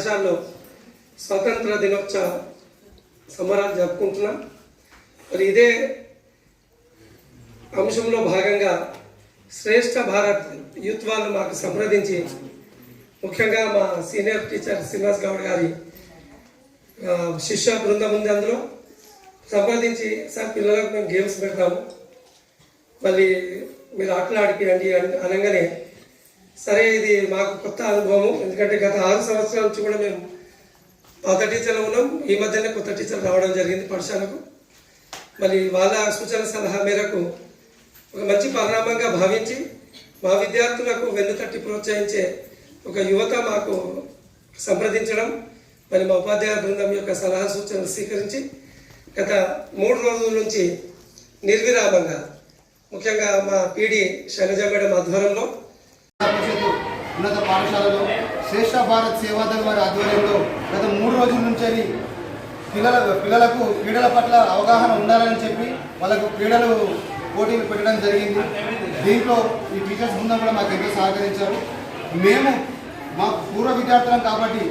ఈరోజు స్వాతంత్ర దినోత్సవ సంబరాలు జరుపుకుంటున్నాం. మరి ఇదే అంశంలో భాగంగా శ్రేష్ఠ భారత్ యూత్ వాళ్ళు మాకు సంప్రదించి ముఖ్యంగా మా సీనియర్ టీచర్ శ్రీనివాస్ గౌడ్ గారి శిష్య బృందం ఉంది అందులో. సంప్రదించి సార్ పిల్లలకు మేము గేమ్స్ పెడతాము. మళ్ళీ మీరు ఆటలు ఆడిపిరండి అనగానే సరే ఇది మాకు కొత్త అనుభవం ఎందుకంటే గత ఆరు సంవత్సరాల నుంచి కూడా మేము పాత టీచర్లు ఉన్నాం. ఈ మధ్యనే కొత్త టీచర్ రావడం జరిగింది పాఠశాలకు. మరి వాళ్ళ సూచన సలహా మేరకు ఒక మంచి పరిణామంగా భావించి మా విద్యార్థులకు వెన్నుతట్టి ప్రోత్సహించే ఒక యువత మాకు సంప్రదించడం మరి మా ఉపాధ్యాయ బృందం యొక్క సలహా సూచనలు స్వీకరించి గత మూడు రోజుల నుంచి నిర్విరామంగా ముఖ్యంగా మా పీడి శైలజ మేడం ఆధ్వర్యంలో ఉన్నత పాఠశాలలో శ్రేష్ఠ భారత్ సేవాదళ వారి ఆధ్వర్యంలో గత మూడు రోజుల నుంచి పిల్లల పిల్లలకు క్రీడల పట్ల అవగాహన ఉండాలని చెప్పి వాళ్ళకు క్రీడలు పోటీలు పెట్టడం జరిగింది. దీంట్లో ఈ టీచర్స్ బృందం కూడా మాకు ఎంతో సహకరించారు. మేము మా పూర్వ విద్యార్థులం కాబట్టి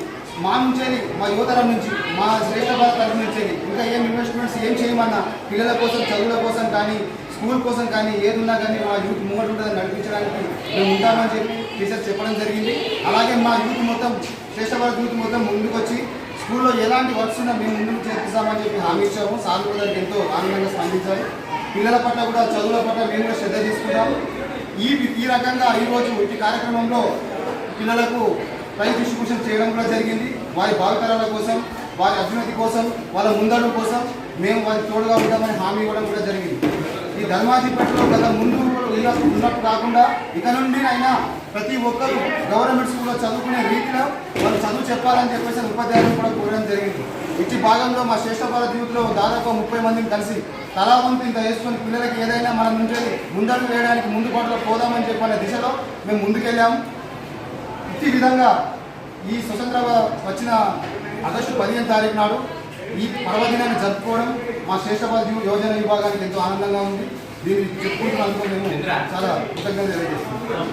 మా నుంచేది మా యువతరం నుంచి మా శ్రేష్ఠ భారత్ తరఫు నుంచేది ఇంకా ఏం ఇన్వెస్ట్మెంట్స్ ఏం చేయమన్నా పిల్లల కోసం చదువుల కోసం కానీ స్కూల్ కోసం కానీ ఏదున్నా కానీ మా యూత్ మూమెంట్ ఉంటుందని నడిపించడానికి మేము ఉంటామని చెప్పి టీచర్స్ చెప్పడం జరిగింది. అలాగే మా యూత్ మొత్తం శ్రేష్ఠ యూత్ మొత్తం ముందుకు వచ్చి స్కూల్లో ఎలాంటి వర్క్స్ ఉన్నా మేము ముందుకు చేపిస్తామని చెప్పి హామీ ఇచ్చాము. సార్ కూడా ఎంతో ఆనందంగా స్పందించారు. పిల్లల పట్ల కూడా చదువుల పట్ల మేము కూడా శ్రద్ధ తీసుకున్నాము ఈ ఈ రకంగా ఈరోజు ఈ కార్యక్రమంలో పిల్లలకు ప్రైజ్ డిస్ట్రిబ్యూషన్ చేయడం కూడా జరిగింది. వారి భావితరాల కోసం వారి అభ్యున్నతి కోసం వాళ్ళ ముందడు కోసం మేము వారికి తోడుగా ఉంటామని హామీ ఇవ్వడం కూడా జరిగింది. ఈ ధర్మాధిపతిలో గత ముందు ఉన్నట్టు కాకుండా ఇక నుండి అయినా ప్రతి ఒక్కరు గవర్నమెంట్ స్కూల్లో చదువుకునే రీతిలో వాళ్ళు చదువు చెప్పాలని చెప్పేసి ఉపాధ్యాయులు కూడా కోరడం జరిగింది. ఇచ్చి భాగంలో మా శ్రేష్ఠ భారత్ యూత్లో దాదాపు ముప్పై మందిని కలిసి తలా ఇంత వేసుకొని పిల్లలకి ఏదైనా మన నుంచి ముందడుగు వేయడానికి ముందు పాటలో పోదామని చెప్పిన దిశలో మేము ముందుకెళ్ళాము ఈ విధంగా ఈ స్వతంత్ర వచ్చిన ఆగస్టు పదిహేను తారీఖు నాడు ఈ పర్వదినాన్ని జరుపుకోవడం మా శ్రేష్ఠబాద్ యోజన విభాగానికి ఎంతో ఆనందంగా ఉంది. దీన్ని చెప్పుకుంటున్నా అనుకోలేము చాలా కృతజ్ఞత తెలియజేస్తున్నాం